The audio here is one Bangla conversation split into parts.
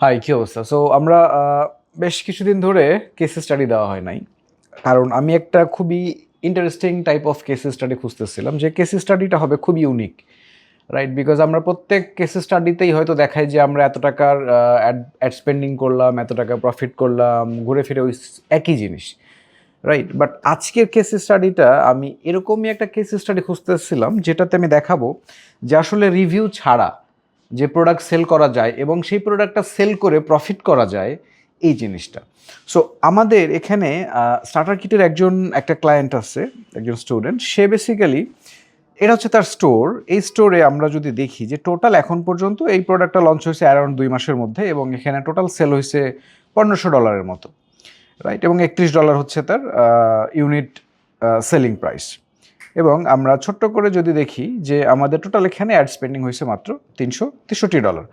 হাই, কী অবস্থা? সো আমরা বেশ কিছুদিন ধরে কেস স্টাডি দেওয়া হয় নাই। কারণ আমি একটা খুবই interesting type of case study খুঁজতেছিলাম যে কেস স্টাডিটা হবে খুব ইউনিক রাইট বিকজ আমরা প্রত্যেক কেস স্টাডিতেই হয়তো দেখাই যে আমরা এত টাকার অ্যাড স্পেন্ডিং করলাম, এত টাকা প্রফিট করলাম, ঘুরে ফিরে ওই একই জিনিস রাইট বাট আজকের কেস স্টাডিটা আমি এরকমই একটা কেস স্টাডি খুঁজতেছিলাম যেটাতে আমি দেখাবো যে আসলে রিভিউ ছাড়া যে প্রোডাক্ট সেল করা যায় এবং সেই প্রোডাক্টটা সেল করে প্রফিট করা যায়, এই জিনিসটা। সো আমাদের এখানে স্টার্টার কিটের একজন, একটা ক্লায়েন্ট আছে, একজন স্টুডেন্ট সে বেসিক্যালি এটা হচ্ছে তার স্টোর এই স্টোরে আমরা যদি দেখি যে টোটাল এখন পর্যন্ত এই প্রোডাক্টটা লঞ্চ হয়েছে অ্যারাউন্ড দুই মাসের মধ্যে এবং এখানে টোটাল সেল হয়েছে পনেরোশো ডলারের মতো রাইট এবং একত্রিশ ডলার হচ্ছে তার ইউনিট সেলিং প্রাইস এবং আমরা ছোট্ট করে যদি দেখি যে আমাদের টোটাল এখানে অ্যাড স্পেন্ডিং হয়েছে মাত্র তিনশো তেষট্টি ডলার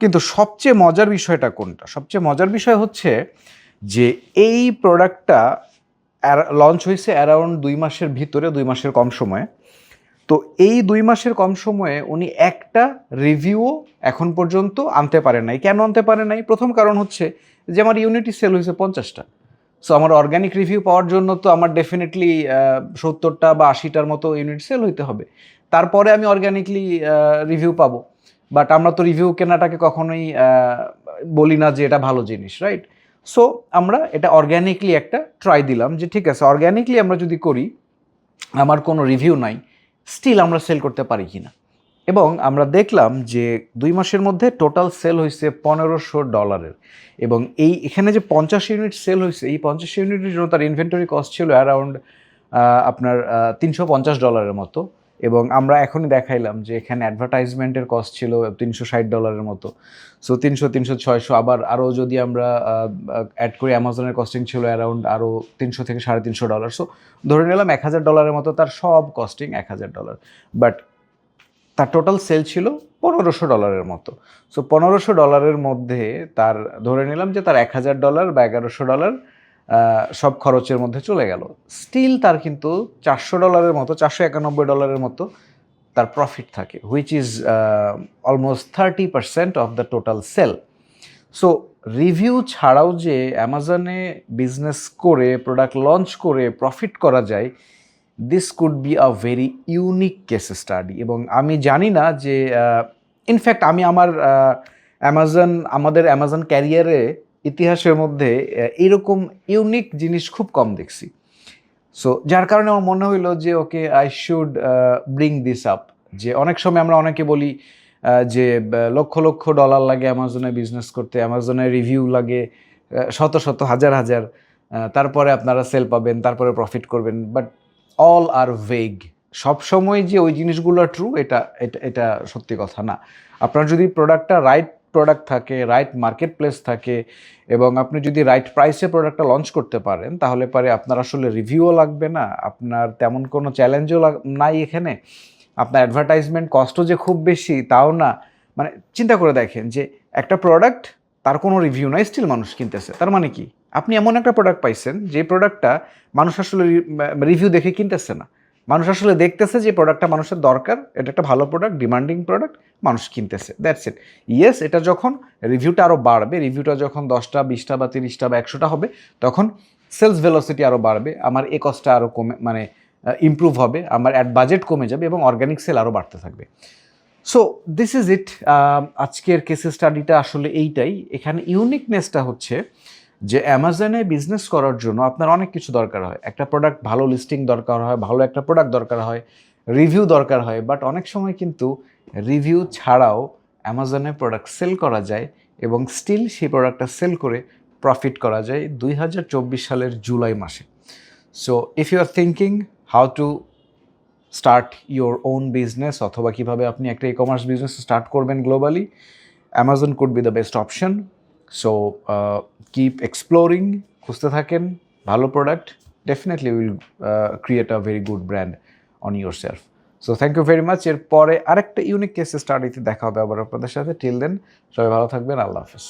কিন্তু সবচেয়ে মজার বিষয়টা কোনটা? সবচেয়ে মজার বিষয় হচ্ছে যে এই প্রোডাক্টটা লঞ্চ হয়েছে অ্যারাউন্ড দুই মাসের ভিতরে, দুই মাসের কম সময়ে। তো এই দুই মাসের কম সময়ে উনি একটা রিভিউও এখন পর্যন্ত আনতে পারেন নাই। কেন আনতে পারেন নাই? প্রথম কারণ হচ্ছে যে আমার ইউনিটি সেল হয়েছে পঞ্চাশটা। সো আমার অর্গানিক রিভিউ পাওয়ার জন্য তো আমার ডেফিনেটলি সত্তরটা বা আশিটার মতো ইউনিট সেল হইতে হবে। তারপরে আমি অর্গানিকলি রিভিউ পাবো। বাট আমরা তো রিভিউ কেনাটাকে কখনোই বলি না যে এটা ভালো জিনিস রাইট সো আমরা এটা অর্গ্যানিকলি একটা ট্রাই দিলাম যে ঠিক আছে অর্গ্যানিকলি আমরা যদি করি, আমার কোনো রিভিউ নাই স্টিল আমরা সেল করতে পারি কি না এবং আমরা দেখলাম যে দুই মাসের মধ্যে টোটাল সেল হয়েছে পনেরোশো ডলারের এবং এই এখানে যে পঞ্চাশ ইউনিট সেল হয়েছে, এই পঞ্চাশ ইউনিটের জন্য তার ইনভেন্টরি কস্ট ছিল অ্যারাউন্ড আপনার তিনশো পঞ্চাশ ডলারের মতো। এবং আমরা এখনই দেখাইলাম যে এখানে অ্যাডভার্টাইজমেন্টের কস্ট ছিল তিনশো ষাট ডলারের মতো। সো তিনশো তিনশো, ছয়শো, আবার আরও যদি আমরা অ্যাড করি অ্যামাজনের কস্টিং ছিল অ্যারাউন্ড আরও তিনশো থেকে সাড়ে তিনশো ডলার সো ধরে নিলাম এক হাজার ডলারের মতো, তার সব কস্টিং এক হাজার ডলার বাট তার টোটাল সেল ছিল পনেরোশো ডলারের মতো। সো পনেরোশো ডলারের মধ্যে তার, ধরে নিলাম যে তার এক হাজার ডলার বা এগারোশো ডলার সব খরচের মধ্যে চলে গেল। স্টিল তার কিন্তু চারশো ডলারের মতো, চারশো একানব্বই ডলারের মতো তার প্রফিট থাকে which is almost thirty percent of the total sale so review ছাড়াও যে অ্যামাজনে বিজনেস করে প্রোডাক্ট লঞ্চ করে প্রফিট করা যায় this could be a very unique case study এবং আমি জানি না যে ইনফ্যাক্ট আমি আমার অ্যামাজন আমাদের অ্যামাজন ক্যারিয়ারে ইতিহাসের মধ্যে এরকম ইউনিক জিনিস খুব কম দেখছি। সো যার কারণে আমার মনে হইল যে okay I should bring this up যে অনেক সময় আমরা অনেকে বলি যে লক্ষ লক্ষ ডলার লাগে অ্যামাজনে বিজনেস করতে অ্যামাজনে রিভিউ লাগে শত শত হাজার হাজার তারপরে আপনারা সেল পাবেন, তারপরে প্রফিট করবেন। বাট অল আর ভেগ সবসময় যে ওই জিনিসগুলো ট্রু এটা এটা এটা সত্যি কথা না। আপনার যদি প্রোডাক্টটা রাইট প্রোডাক্ট থাকে রাইট মার্কেট প্লেস থাকে, এবং আপনি যদি রাইট প্রাইসে প্রোডাক্টটা লঞ্চ করতে পারেন, তাহলে পরে আপনার আসলে রিভিউও লাগবে না, আপনার তেমন কোনো চ্যালেঞ্জও নাই এখানে। আপনার অ্যাডভার্টাইজমেন্ট কস্টও যে খুব বেশি, তাও না। মানে চিন্তা করে দেখেন যে একটা প্রোডাক্ট তার কোনো রিভিউ নাই স্টিল মানুষ কিনতেছে। তার মানে কি? আপনি এমন একটা প্রোডাক্ট পাইছেন, যে প্রোডাক্টটা মানুষ আসলে রিভিউ দেখে কিনতেছে না। মানুষ আসলে দেখতেছে যে প্রোডাক্টটা মানুষের দরকার, এটা একটা ভালো প্রোডাক্ট ডিমান্ডিং প্রোডাক্ট মানুষ কিনতেছে। দ্যাটস ইট ইয়েস এটা যখন রিভিউটা আরও বাড়বে রিভিউটা যখন দশটা, বিশটা বা তিরিশটা বা একশোটা হবে, তখন সেলস ভেলোসিটি আরও বাড়বে, আমার এ কস্টটা আরও কমে মানে ইমপ্রুভ হবে, আমার অ্যাড বাজেট কমে যাবে এবং অর্গানিক সেল আরও বাড়তে থাকবে। সো দিস ইজ ইট আজকের কেস স্টাডিটা আসলে এইটাই। এখানে ইউনিকনেসটা হচ্ছে যে অ্যামাজনে বিজনেস করার জন্য আপনার অনেক কিছু দরকার হয়। একটা প্রোডাক্ট ভালো লিস্টিং দরকার হয়, ভালো একটা প্রোডাক্ট দরকার হয় রিভিউ দরকার হয় বাট অনেক সময় কিন্তু রিভিউ ছাড়াও অ্যামাজনে প্রোডাক্ট সেল করা যায় এবং স্টিল সেই প্রোডাক্টটা সেল করে প্রফিট করা যায় দুই হাজার চব্বিশ সালের জুলাই মাসে। So if you are thinking how to start your own business অথবা কীভাবে আপনি একটা ই কমার্স বিজনেস স্টার্ট করবেন globally Amazon could be the best option so keep exploring খুঁজতে থাকেন, ভালো product definitely will create a very good brand on yourself so thank you very much এরপরে আরেকটা ইউনিক কেসে স্টাডিতে দেখা হবে আবার আপনাদের সাথে। টিল দেন সবাই ভালো থাকবেন, আল্লাহ হাফেজ।